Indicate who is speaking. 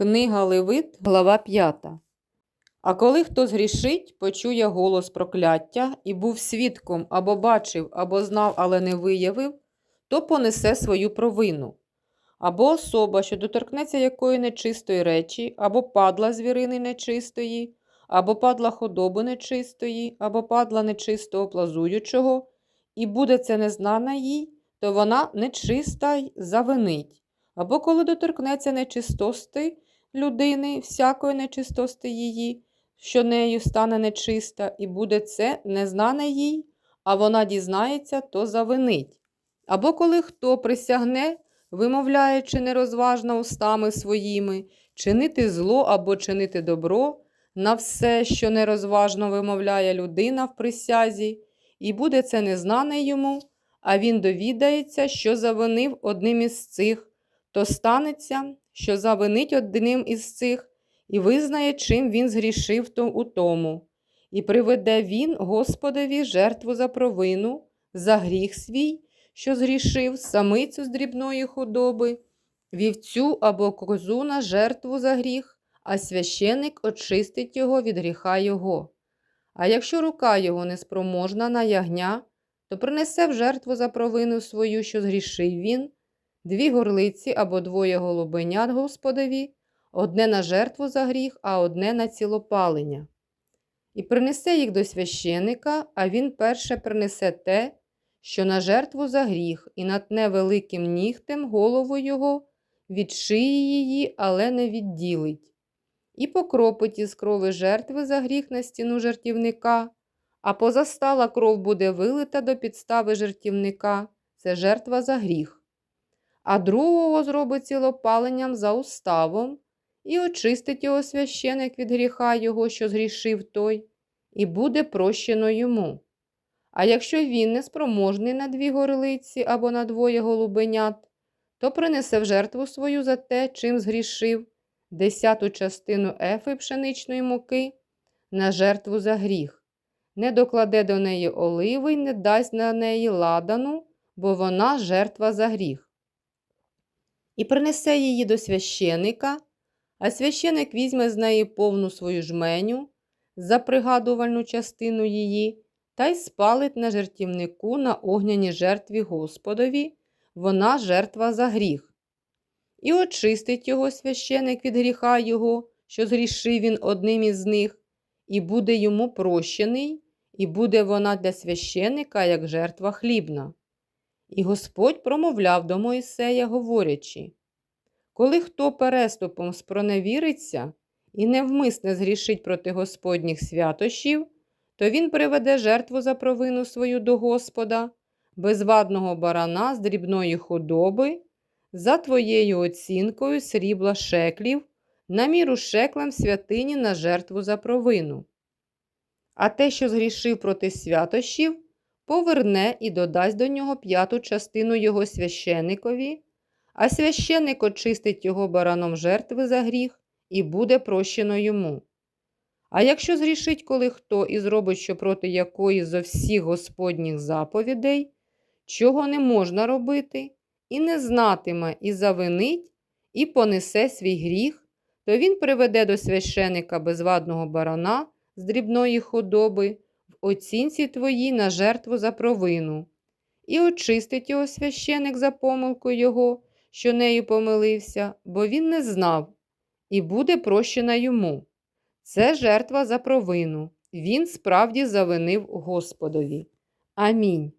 Speaker 1: Книга Левит, глава 5. А коли хто згрішить, почує голос прокляття і був свідком або бачив, або знав, але не виявив, то понесе свою провину. Або особа, що доторкнеться якої нечистої речі, або падла звірини нечистої, або падла худоби нечистої, або падла нечистого плазуючого, і буде це незнана їй, то вона нечиста й завинить. Або коли доторкнеться нечистости людини, всякої нечистости її, що нею стане нечиста, і буде це незнане їй, а вона дізнається, то завинить. Або коли хто присягне, вимовляючи нерозважно устами своїми, чинити зло або чинити добро на все, що нерозважно вимовляє людина в присязі, і буде це незнане йому, а він довідається, що завинив одним із цих, то станеться, що завинить одним із цих, і визнає, чим він згрішив то у тому, і приведе він Господові жертву за провину, за гріх свій, що згрішив, самицю з дрібної худоби, вівцю або козу на жертву за гріх, а священик очистить його від гріха його. А якщо рука його неспроможна на ягня, то принесе в жертву за провину свою, що згрішив він, дві горлиці або двоє голубенят Господові, одне на жертву за гріх, а одне на цілопалення. І принесе їх до священика, а він перше принесе те, що на жертву за гріх, і натне великим нігтем голову його, від шиї її, але не відділить, і покропить із крови жертви за гріх на стіну жертівника, а позастала кров буде вилита до підстави жертівника, це жертва за гріх. А другого зробить цілопаленням за уставом, і очистить його священик від гріха його, що згрішив той, і буде прощено йому. А якщо він неспроможний на дві горлиці або на двоє голубенят, то принесе в жертву свою за те, чим згрішив, десяту частину ефи пшеничної муки на жертву за гріх, не докладе до неї оливи й не дасть на неї ладану, бо вона жертва за гріх. І принесе її до священика, а священик візьме з неї повну свою жменю, за пригадувальну частину її, та й спалить на жертівнику на огняній жертві Господові, вона жертва за гріх. І очистить його священик від гріха його, що згрішив він одним із них, і буде йому прощений, і буде вона для священика, як жертва хлібна. І Господь промовляв до Моїсея, говорячи коли хто переступом спроневіриться і невмисне згрішить проти Господніх святощів, то він приведе жертву за провину свою до Господа, безвадного барана з дрібної худоби, за твоєю оцінкою срібла шеклів, на міру шеклем святині на жертву за провину. А те, що згрішив проти святощів, поверне і додасть до нього п'яту частину його священикові, а священник очистить його бараном жертви за гріх і буде прощено йому. А якщо згрішить коли хто і зробить що проти якої зо всіх Господніх заповідей, чого не можна робити, і не знатиме, і завинить, і понесе свій гріх, то він приведе до священика безвадного барана з дрібної худоби оцінці твоїй на жертву за провину, і очистить його священик за помилку його, що нею помилився, бо він не знав, і буде прощена йому. Це жертва за провину. Він справді завинив Господові. Амінь.